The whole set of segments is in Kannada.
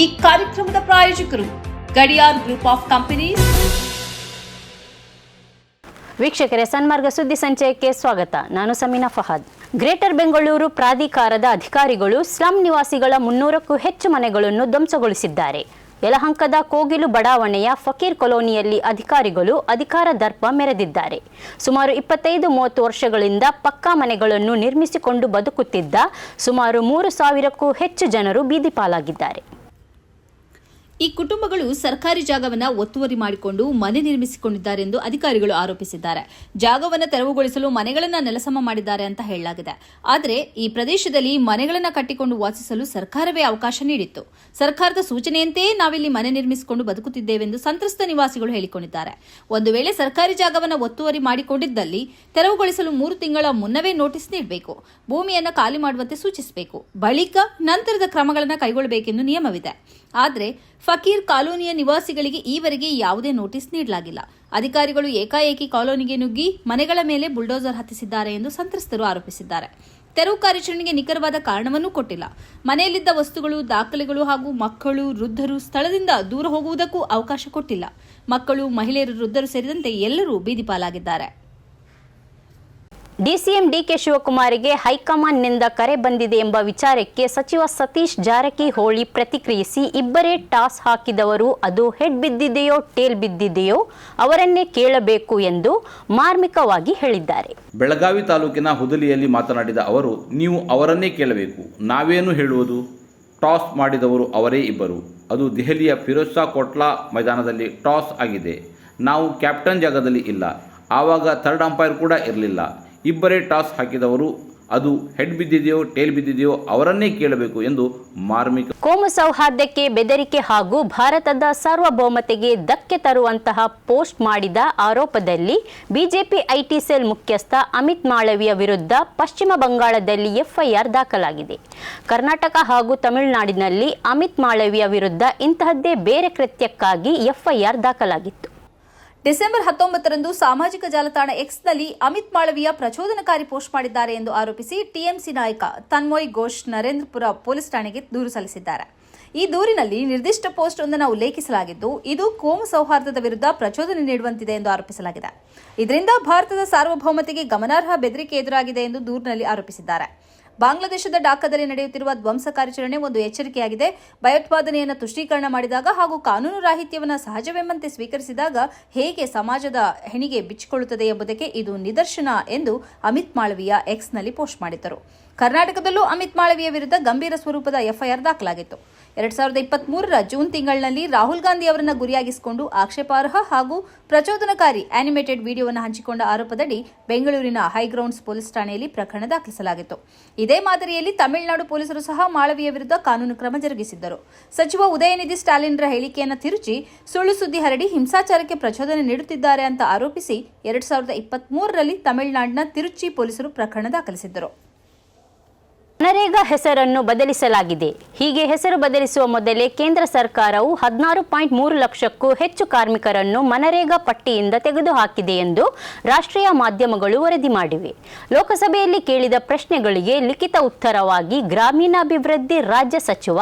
ಈ ಕಾರ್ಯಕ್ರಮದ ಪ್ರಾಯೋಜಕರು ಗಡಿಯಾರ್ ಗ್ರೂಪ್ ಆಫ್ ಕಂಪನೀಸ್. ವೀಕ್ಷಕರೇ, ಸನ್ಮಾರ್ಗ ಸುದ್ದಿ ಸಂಚಯಕ್ಕೆ ಸ್ವಾಗತ. ನಾನು ಸಮೀನಾ ಫಹಾದ್. ಗ್ರೇಟರ್ ಬೆಂಗಳೂರು ಪ್ರಾಧಿಕಾರದ ಅಧಿಕಾರಿಗಳು ಸ್ಲಂ ನಿವಾಸಿಗಳ ಮುನ್ನೂರಕ್ಕೂ ಹೆಚ್ಚು ಮನೆಗಳನ್ನು ಧ್ವಂಸಗೊಳಿಸಿದ್ದಾರೆ. ಯಲಹಂಕದ ಕೋಗಿಲು ಬಡಾವಣೆಯ ಫಕೀರ್ ಕಾಲೋನಿಯಲ್ಲಿ ಅಧಿಕಾರಿಗಳು ಅಧಿಕಾರ ದರ್ಪ ಮೆರೆದಿದ್ದಾರೆ. ಸುಮಾರು ಇಪ್ಪತ್ತೈದು ಮೂವತ್ತು ವರ್ಷಗಳಿಂದ ಪಕ್ಕಾ ಮನೆಗಳನ್ನು ನಿರ್ಮಿಸಿಕೊಂಡು ಬದುಕುತ್ತಿದ್ದ ಸುಮಾರು ಮೂರು ಸಾವಿರಕ್ಕೂ ಹೆಚ್ಚು ಜನರು ಬೀದಿ ಪಾಲಾಗಿದ್ದಾರೆ. ಈ ಕುಟುಂಬಗಳು ಸರ್ಕಾರಿ ಜಾಗವನ್ನು ಒತ್ತುವರಿ ಮಾಡಿಕೊಂಡು ಮನೆ ನಿರ್ಮಿಸಿಕೊಂಡಿದ್ದಾರೆ ಎಂದು ಅಧಿಕಾರಿಗಳು ಆರೋಪಿಸಿದ್ದಾರೆ. ಜಾಗವನ್ನು ತೆರವುಗೊಳಿಸಲು ಮನೆಗಳನ್ನು ನೆಲಸಮ ಮಾಡಿದ್ದಾರೆ ಅಂತ ಹೇಳಲಾಗಿದೆ. ಆದರೆ ಈ ಪ್ರದೇಶದಲ್ಲಿ ಮನೆಗಳನ್ನು ಕಟ್ಟಿಕೊಂಡು ವಾಸಿಸಲು ಸರ್ಕಾರವೇ ಅವಕಾಶ ನೀಡಿತ್ತು. ಸರ್ಕಾರದ ಸೂಚನೆಯಂತೆಯೇ ನಾವಿಲ್ಲಿ ಮನೆ ನಿರ್ಮಿಸಿಕೊಂಡು ಬದುಕುತ್ತಿದ್ದೇವೆಂದು ಸಂತ್ರಸ್ತ ನಿವಾಸಿಗಳು ಹೇಳಿಕೊಂಡಿದ್ದಾರೆ. ಒಂದು ವೇಳೆ ಸರ್ಕಾರಿ ಜಾಗವನ್ನು ಒತ್ತುವರಿ ಮಾಡಿಕೊಂಡಿದ್ದಲ್ಲಿ ತೆರವುಗೊಳಿಸಲು ಮೂರು ತಿಂಗಳ ಮುನ್ನವೇ ನೋಟಿಸ್ ನೀಡಬೇಕು. ಭೂಮಿಯನ್ನು ಖಾಲಿ ಮಾಡುವಂತೆ ಸೂಚಿಸಬೇಕು. ಬಳಿಕ ನಂತರದ ಕ್ರಮಗಳನ್ನು ಕೈಗೊಳ್ಳಬೇಕೆಂದು ನಿಯಮವಿದೆ. ಆದರೆ ಫಕೀರ್ ಕಾಲೋನಿಯ ನಿವಾಸಿಗಳಿಗೆ ಈವರೆಗೆ ಯಾವುದೇ ನೋಟಿಸ್ ನೀಡಲಾಗಿಲ್ಲ. ಅಧಿಕಾರಿಗಳು ಏಕಾಏಕಿ ಕಾಲೋನಿಗೆ ನುಗ್ಗಿ ಮನೆಗಳ ಮೇಲೆ ಬುಲ್ಡೋಸರ್ ಹತ್ತಿಸಿದ್ದಾರೆ ಎಂದು ಸಂತ್ರಸ್ತರು ಆರೋಪಿಸಿದ್ದಾರೆ. ತೆರವು ಕಾರ್ಯಾಚರಣೆಗೆ ನಿಖರವಾದ ಕಾರಣವನ್ನೂ ಕೊಟ್ಟಿಲ್ಲ. ಮನೆಯಲ್ಲಿದ್ದ ವಸ್ತುಗಳು, ದಾಖಲೆಗಳು ಹಾಗೂ ಮಕ್ಕಳು, ವೃದ್ಧರು ಸ್ಥಳದಿಂದ ದೂರ ಹೋಗುವುದಕ್ಕೂ ಅವಕಾಶ ಕೊಟ್ಟಿಲ್ಲ. ಮಕ್ಕಳು, ಮಹಿಳೆಯರು, ವೃದ್ಧರು ಸೇರಿದಂತೆ ಎಲ್ಲರೂ ಬೀದಿ ಪಾಲಾಗಿದ್ದಾರೆ ಡಿಸಿಎಂ ಡಿಕೆ ಶಿವಕುಮಾರಿಗೆ ಹೈಕಮಾಂಡ್ನಿಂದ ಕರೆ ಬಂದಿದೆ ಎಂಬ ವಿಚಾರಕ್ಕೆ ಸಚಿವ ಸತೀಶ್ ಜಾರಕಿಹೊಳಿ ಪ್ರತಿಕ್ರಿಯಿಸಿ, ಇಬ್ಬರೇ ಟಾಸ್ ಹಾಕಿದವರು ಅದು ಹೆಡ್ ಬಿದ್ದಿದೆಯೋ, ಟೇಲ್ ಬಿದ್ದಿದೆಯೋ ಅವರನ್ನೇ ಕೇಳಬೇಕು ಎಂದು ಮಾರ್ಮಿಕವಾಗಿ ಹೇಳಿದ್ದಾರೆ. ಬೆಳಗಾವಿ ತಾಲೂಕಿನ ಹುದಲಿಯಲ್ಲಿ ಮಾತನಾಡಿದ ಅವರು, ನೀವು ಅವರನ್ನೇ ಕೇಳಬೇಕು. ನಾವೇನು ಹೇಳುವುದು? ಟಾಸ್ ಮಾಡಿದವರು ಅವರೇ ಇಬ್ಬರು. ಅದು ದೆಹಲಿಯ ಫಿರೋಜ್ ಕೋಟ್ಲಾ ಮೈದಾನದಲ್ಲಿ ಟಾಸ್ ಆಗಿದೆ. ನಾವು ಕ್ಯಾಪ್ಟನ್ ಜಾಗದಲ್ಲಿ ಇಲ್ಲ. ಆವಾಗ ಥರ್ಡ್ ಅಂಪೈರ್ ಕೂಡ ಇರಲಿಲ್ಲ. ಇಬ್ಬರೇ ಟಾಸ್ ಹಾಕಿದವರು. ಅದು ಹೆಡ್ ಬಿದ್ದಿದೆಯೋ ಟೇಲ್ ಬಿದ್ದಿದೆಯೋ ಅವರನ್ನೇ ಕೇಳಬೇಕು ಎಂದು ಮಾರ್ಮಿಕ ಕೋಮು ಸೌಹಾರ್ದಕ್ಕೆ ಬೆದರಿಕೆ ಹಾಗೂ ಭಾರತದ ಸಾರ್ವಭೌಮತೆಗೆ ಧಕ್ಕೆ ತರುವಂತಹ ಪೋಸ್ಟ್ ಮಾಡಿದ ಆರೋಪದಲ್ಲಿ ಬಿಜೆಪಿ ಐಟಿ ಸೆಲ್ ಮುಖ್ಯಸ್ಥ ಅಮಿತ್ ಮಾಳವಿಯ ವಿರುದ್ಧ ಪಶ್ಚಿಮ ಬಂಗಾಳದಲ್ಲಿ ಎಫ್ಐಆರ್ ದಾಖಲಾಗಿದೆ. ಕರ್ನಾಟಕ ಹಾಗೂ ತಮಿಳುನಾಡಿನಲ್ಲಿ ಅಮಿತ್ ಮಾಳವಿಯ ವಿರುದ್ಧ ಇಂತಹದ್ದೇ ಬೇರೆ ಕೃತ್ಯಕ್ಕಾಗಿ ಎಫ್ಐಆರ್ ದಾಖಲಾಗಿತ್ತು. ಡಿಸೆಂಬರ್ ಹತ್ತೊಂಬತ್ತರಂದು ಸಾಮಾಜಿಕ ಜಾಲತಾಣ ಎಕ್ಸ್ನಲ್ಲಿ ಅಮಿತ್ ಮಾಳವಿಯ ಪ್ರಚೋದನಕಾರಿ ಪೋಸ್ಟ್ ಮಾಡಿದ್ದಾರೆ ಎಂದು ಆರೋಪಿಸಿ ಟಿಎಂಸಿ ನಾಯಕ ತನ್ಮಯ್ ಘೋಷ್ ನರೇಂದ್ರಪುರ ಪೊಲೀಸ್ ಠಾಣೆಗೆ ದೂರು ಸಲ್ಲಿಸಿದ್ದಾರೆ. ಈ ದೂರಿನಲ್ಲಿ ನಿರ್ದಿಷ್ಟ ಪೋಸ್ಟ್ ಒಂದನ್ನು ಉಲ್ಲೇಖಿಸಲಾಗಿದ್ದು, ಇದು ಕೋಮು ಸೌಹಾರ್ದದ ವಿರುದ್ಧ ಪ್ರಚೋದನೆ ನೀಡುವಂತಿದೆ ಎಂದು ಆರೋಪಿಸಲಾಗಿದೆ. ಇದರಿಂದ ಭಾರತದ ಸಾರ್ವಭೌಮತೆಗೆ ಗಮನಾರ್ಹ ಬೆದರಿಕೆ ಎದುರಾಗಿದೆ ಎಂದು ದೂರಿನಲ್ಲಿ ಆರೋಪಿಸಿದ್ದಾರೆ. ಬಾಂಗ್ಲಾದೇಶದ ಡಾಕಾದಲ್ಲಿ ನಡೆಯುತ್ತಿರುವ ಧ್ವಂಸ ಕಾರ್ಯಾಚರಣೆ ಒಂದು ಎಚ್ಚರಿಕೆಯಾಗಿದೆ. ಭಯೋತ್ಪಾದನೆಯನ್ನು ತುಷ್ಟೀಕರಣ ಮಾಡಿದಾಗ ಹಾಗೂ ಕಾನೂನು ರಾಹಿತ್ಯವನ್ನು ಸಹಜವೆಂಬಂತೆ ಸ್ವೀಕರಿಸಿದಾಗ ಹೇಗೆ ಸಮಾಜದ ಹೆಣಿಗೆ ಬಿಚ್ಚಿಕೊಳ್ಳುತ್ತದೆ ಎಂಬುದಕ್ಕೆ ಇದು ನಿದರ್ಶನ ಎಂದು ಅಮಿತ್ ಮಾಳವಿಯ ಎಕ್ಸ್ನಲ್ಲಿ ಪೋಸ್ಟ್ ಮಾಡಿದ್ದರು. ಕರ್ನಾಟಕದಲ್ಲೂ ಅಮಿತ್ ಮಾಳವಿಯ ವಿರುದ್ಧ ಗಂಭೀರ ಸ್ವರೂಪದ ಎಫ್ಐಆರ್ ದಾಖಲಾಗಿತ್ತು. ಎರಡ್ ಸಾವಿರದ ಇಪ್ಪತ್ತ್ ಮೂರರ ಜೂನ್ ತಿಂಗಳಿನಲ್ಲಿ ರಾಹುಲ್ ಗಾಂಧಿ ಅವರನ್ನು ಗುರಿಯಾಗಿಸಿಕೊಂಡು ಆಕ್ಷೇಪಾರ್ಹ ಹಾಗೂ ಪ್ರಚೋದನಕಾರಿ ಆನಿಮೇಟೆಡ್ ವಿಡಿಯೋವನ್ನು ಹಂಚಿಕೊಂಡ ಆರೋಪದಡಿ ಬೆಂಗಳೂರಿನ ಹೈಗ್ರೌಂಡ್ಸ್ ಪೊಲೀಸ್ ಠಾಣೆಯಲ್ಲಿ ಪ್ರಕರಣ ದಾಖಲಿಸಲಾಗಿತ್ತು. ಇದೇ ಮಾದರಿಯಲ್ಲಿ ತಮಿಳುನಾಡು ಪೊಲೀಸರು ಸಹ ಮಾಳವಿಯ ವಿರುದ್ಧ ಕಾನೂನು ಕ್ರಮ ಜರುಗಿಸಿದ್ದರು. ಸಚಿವ ಉದಯನಿಧಿ ಸ್ಟಾಲಿನ್ರ ಹೇಳಿಕೆಯನ್ನು ತಿರುಚಿ ಸುಳ್ಳು ಸುದ್ದಿ ಹರಡಿ ಹಿಂಸಾಚಾರಕ್ಕೆ ಪ್ರಚೋದನೆ ನೀಡುತ್ತಿದ್ದಾರೆ ಅಂತ ಆರೋಪಿಸಿ ಎರಡ್ ಸಾವಿರದ ಇಪ್ಪತ್ತ್ ತಮಿಳುನಾಡಿನ ತಿರುಚಿ ಪೊಲೀಸರು ಪ್ರಕರಣ ದಾಖಲಿಸಿದ್ದರು. ನರೇಗಾ ಹೆಸರನ್ನು ಬದಲಿಸಲಾಗಿದೆ. ಹೀಗೆ ಹೆಸರು ಬದಲಿಸುವ ಮೊದಲೇ ಕೇಂದ್ರ ಸರ್ಕಾರವು ಹದಿನಾರು ಪಾಯಿಂಟ್ ಮೂರು ಲಕ್ಷಕ್ಕೂ ಹೆಚ್ಚು ಕಾರ್ಮಿಕರನ್ನು ಮನರೇಗಾ ಪಟ್ಟಿಯಿಂದ ತೆಗೆದುಹಾಕಿದೆ ಎಂದು ರಾಷ್ಟ್ರೀಯ ಮಾಧ್ಯಮಗಳು ವರದಿ ಮಾಡಿವೆ. ಲೋಕಸಭೆಯಲ್ಲಿ ಕೇಳಿದ ಪ್ರಶ್ನೆಗಳಿಗೆ ಲಿಖಿತ ಉತ್ತರವಾಗಿ ಗ್ರಾಮೀಣಾಭಿವೃದ್ಧಿ ರಾಜ್ಯ ಸಚಿವ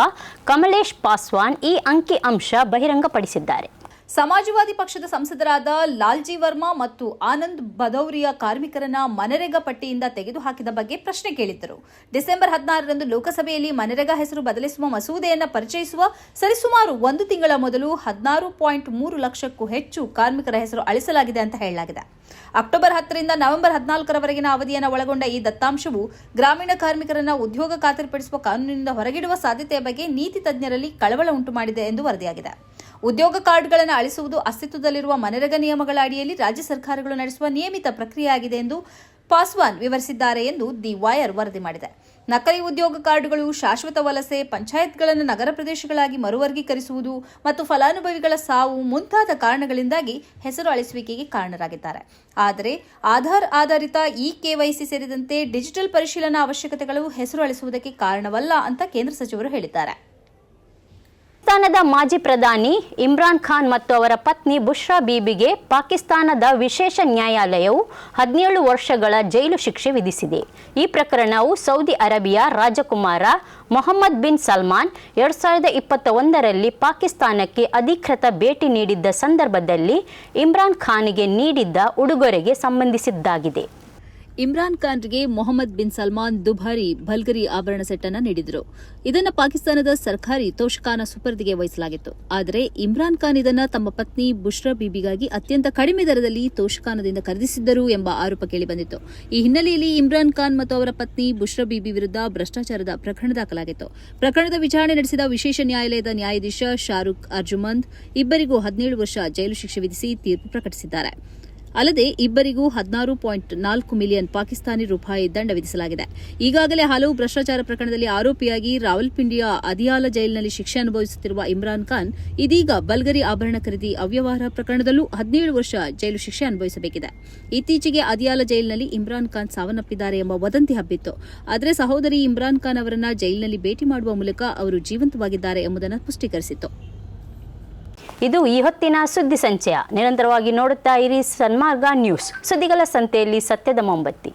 ಕಮಲೇಶ್ ಪಾಸ್ವಾನ್ ಈ ಅಂಕಿ ಅಂಶ ಬಹಿರಂಗಪಡಿಸಿದ್ದಾರೆ. ಸಮಾಜವಾದಿ ಪಕ್ಷದ ಸಂಸದರಾದ ಲಾಲ್ಜಿ ವರ್ಮಾ ಮತ್ತು ಆನಂದ್ ಭದೌರಿಯ ಕಾರ್ಮಿಕರನ್ನ ಮನರೇಗಾ ಪಟ್ಟಿಯಿಂದ ತೆಗೆದುಹಾಕಿದ ಬಗ್ಗೆ ಪ್ರಶ್ನೆ ಕೇಳಿದ್ದರು. ಡಿಸೆಂಬರ್ ಹದಿನಾರರಂದು ಲೋಕಸಭೆಯಲ್ಲಿ ಮನರೇಗಾ ಹೆಸರು ಬದಲಿಸುವ ಮಸೂದೆಯನ್ನು ಪರಿಚಯಿಸುವ ಸರಿಸುಮಾರು ಒಂದು ತಿಂಗಳ ಮೊದಲು ಹದಿನಾರು ಪಾಯಿಂಟ್ ಮೂರು ಲಕ್ಷಕ್ಕೂ ಹೆಚ್ಚು ಕಾರ್ಮಿಕರ ಹೆಸರು ಅಳಿಸಲಾಗಿದೆ ಅಂತ ಹೇಳಲಾಗಿದೆ. ಅಕ್ಟೋಬರ್ ಹತ್ತರಿಂದ ನವೆಂಬರ್ ಹದಿನಾಲ್ಕರವರೆಗಿನ ಅವಧಿಯನ್ನು ಒಳಗೊಂಡ ಈ ದತ್ತಾಂಶವು ಗ್ರಾಮೀಣ ಕಾರ್ಮಿಕರನ್ನ ಉದ್ಯೋಗ ಖಾತರಿಪಡಿಸುವ ಕಾನೂನಿನಿಂದ ಹೊರಗಿಡುವ ಸಾಧ್ಯತೆಯ ಬಗ್ಗೆ ನೀತಿ ತಜ್ಞರಲ್ಲಿ ಕಳವಳ ಉಂಟು ಮಾಡಿದೆ ಎಂದು ವರದಿಯಾಗಿದೆ. ಉದ್ಯೋಗ ಕಾರ್ಡ್ಗಳನ್ನು ಅಳಿಸುವುದು ಅಸ್ತಿತ್ವದಲ್ಲಿರುವ ಮನೆರಗ ನಿಯಮಗಳ ಅಡಿಯಲ್ಲಿ ರಾಜ್ಯ ಸರ್ಕಾರಗಳು ನಡೆಸುವ ನಿಯಮಿತ ಪ್ರಕ್ರಿಯೆಯಾಗಿದೆ ಎಂದು ಪಾಸ್ವಾನ್ ವಿವರಿಸಿದ್ದಾರೆ ಎಂದು ದಿ ವಾಯರ್ ವರದಿ ಮಾಡಿದೆ. ನಕಲಿ ಉದ್ಯೋಗ ಕಾರ್ಡ್ಗಳು ಶಾಶ್ವತ ವಲಸೆ, ಪಂಚಾಯತ್ಗಳನ್ನು ನಗರ ಪ್ರದೇಶಗಳಾಗಿ ಮರುವರ್ಗೀಕರಿಸುವುದು ಮತ್ತು ಫಲಾನುಭವಿಗಳ ಸಾವು ಮುಂತಾದ ಕಾರಣಗಳಿಂದಾಗಿ ಹೆಸರು ಅಳಿಸುವಿಕೆಗೆ ಕಾರಣರಾಗಿದ್ದಾರೆ. ಆದರೆ ಆಧಾರ್ ಆಧಾರಿತ ಇ ಕೆವೈಸಿ ಸೇರಿದಂತೆ ಡಿಜಿಟಲ್ ಪರಿಶೀಲನಾ ಅವಶ್ಯಕತೆಗಳು ಹೆಸರು ಅಳಿಸುವುದಕ್ಕೆ ಕಾರಣವಲ್ಲ ಅಂತ ಕೇಂದ್ರ ಸಚಿವರು ಹೇಳಿದ್ದಾರೆ. ಪಾಕಿಸ್ತಾನದ ಮಾಜಿ ಪ್ರಧಾನಿ ಇಮ್ರಾನ್ ಖಾನ್ ಮತ್ತು ಅವರ ಪತ್ನಿ ಬುಷ್ರಾ ಬೀಬಿಗೆ ಪಾಕಿಸ್ತಾನದ ವಿಶೇಷ ನ್ಯಾಯಾಲಯವು ಹದಿನೇಳು ವರ್ಷಗಳ ಜೈಲು ಶಿಕ್ಷೆ ವಿಧಿಸಿದೆ. ಈ ಪ್ರಕರಣವು ಸೌದಿ ಅರೇಬಿಯಾ ರಾಜಕುಮಾರ ಮೊಹಮ್ಮದ್ ಬಿನ್ ಸಲ್ಮಾನ್ ಎರಡ್ ಸಾವಿರದ ಇಪ್ಪತ್ತ ಒಂದರಲ್ಲಿ ಪಾಕಿಸ್ತಾನಕ್ಕೆ ಅಧಿಕೃತ ಭೇಟಿ ನೀಡಿದ್ದ ಸಂದರ್ಭದಲ್ಲಿ ಇಮ್ರಾನ್ ಖಾನ್ಗೆ ನೀಡಿದ್ದ ಉಡುಗೊರೆಗೆ ಸಂಬಂಧಿಸಿದ್ದಾಗಿದೆ. ಇಮ್ರಾನ್ ಖಾನ್ಗೆ ಮೊಹಮ್ಮದ್ ಬಿನ್ ಸಲ್ಮಾನ್ ದುಬಾರಿ ಭಲ್ಗರಿ ಆಭರಣ ಸೆಟ್ ಅನ್ನು ನೀಡಿದರು. ಇದನ್ನ ಪಾಕಿಸ್ತಾನದ ಸರ್ಕಾರಿ ತೋಷಖಾನ ಸುಪರ್ದಿಗೆ ವಹಿಸಲಾಗಿತ್ತು. ಆದರೆ ಇಮ್ರಾನ್ ಖಾನ್ ಇದನ್ನ ತಮ್ಮ ಪತ್ನಿ ಬುಷ್ರಾ ಬೀಬಿಗಾಗಿ ಅತ್ಯಂತ ಕಡಿಮೆ ದರದಲ್ಲಿ ತೋಷಖಾನದಿಂದ ಖರೀದಿಸಿದ್ದರು ಎಂಬ ಆರೋಪ ಕೇಳಿಬಂದಿತ್ತು ಈ ಹಿನ್ನೆಲೆಯಲ್ಲಿ ಇಮ್ರಾನ್ ಖಾನ್ ಮತ್ತು ಅವರ ಪತ್ನಿ ಬುಷ್ರಾ ಬೀಬಿ ವಿರುದ್ಧ ಭ್ರಷ್ಟಾಚಾರದ ಪ್ರಕರಣ ದಾಖಲಾಗಿತ್ತು. ಪ್ರಕರಣದ ವಿಚಾರಣೆ ನಡೆಸಿದ ವಿಶೇಷ ನ್ಯಾಯಾಲಯದ ನ್ಯಾಯಾಧೀಶ ಶಾರುಖ್ ಅರ್ಜುಮಂದ್ ಇಬ್ಬರಿಗೂ ಹದಿನೇಳು ವರ್ಷ ಜೈಲು ಶಿಕ್ಷೆ ವಿಧಿಸಿ ತೀರ್ಪು ಪ್ರಕಟಿಸಿದ್ದಾರೆ. ಅಲ್ಲದೆ ಇಬ್ಬರಿಗೂ ಹದಿನಾರು ಪಾಯಿಂಟ್ ನಾಲ್ಕು ಮಿಲಿಯನ್ ಪಾಕಿಸ್ತಾನಿ ರೂಪಾಯಿ ದಂಡ ವಿಧಿಸಲಾಗಿದೆ. ಈಗಾಗಲೇ ಹಲವು ಭ್ರಷ್ಟಾಚಾರ ಪ್ರಕರಣದಲ್ಲಿ ಆರೋಪಿಯಾಗಿ ರಾವಲ್ಪಿಂಡಿಯ ಅದಿಯಾಲ ಜೈಲಿನಲ್ಲಿ ಶಿಕ್ಷೆ ಅನುಭವಿಸುತ್ತಿರುವ ಇಮ್ರಾನ್ ಖಾನ್, ಇದೀಗ ಬಲ್ಗರಿ ಆಭರಣ ಖರೀದಿ ಅವ್ಯವಹಾರ ಪ್ರಕರಣದಲ್ಲೂ ಹದಿನೇಳು ವರ್ಷ ಜೈಲು ಶಿಕ್ಷೆ ಅನುಭವಿಸಬೇಕಿದೆ. ಇತ್ತೀಚೆಗೆ ಅದಿಯಾಲ ಜೈಲಿನಲ್ಲಿ ಇಮ್ರಾನ್ ಖಾನ್ ಸಾವನ್ನಪ್ಪಿದ್ದಾರೆ ಎಂಬ ವದಂತಿ ಹಬ್ಬಿತ್ತು. ಆದರೆ ಸಹೋದರಿ ಇಮ್ರಾನ್ ಖಾನ್ ಅವರನ್ನ ಜೈಲಿನಲ್ಲಿ ಭೇಟಿ ಮಾಡುವ ಮೂಲಕ ಅವರು ಜೀವಂತವಾಗಿದ್ದಾರೆ ಎಂಬುದನ್ನು ಪುಷ್ಟೀಕರಿಸಿತ್ತು ಇದು ಈ ಹೊತ್ತಿನ ಸುದ್ದಿ ಸಂಚಯ. ನಿರಂತರವಾಗಿ ನೋಡುತ್ತಾ ಇರಿ ಸನ್ಮಾರ್ಗ ನ್ಯೂಸ್. ಸುದ್ದಿಗಳ ಸಂತೆಯಲ್ಲಿ ಸತ್ಯದ ಮೊಂಬತ್ತಿ.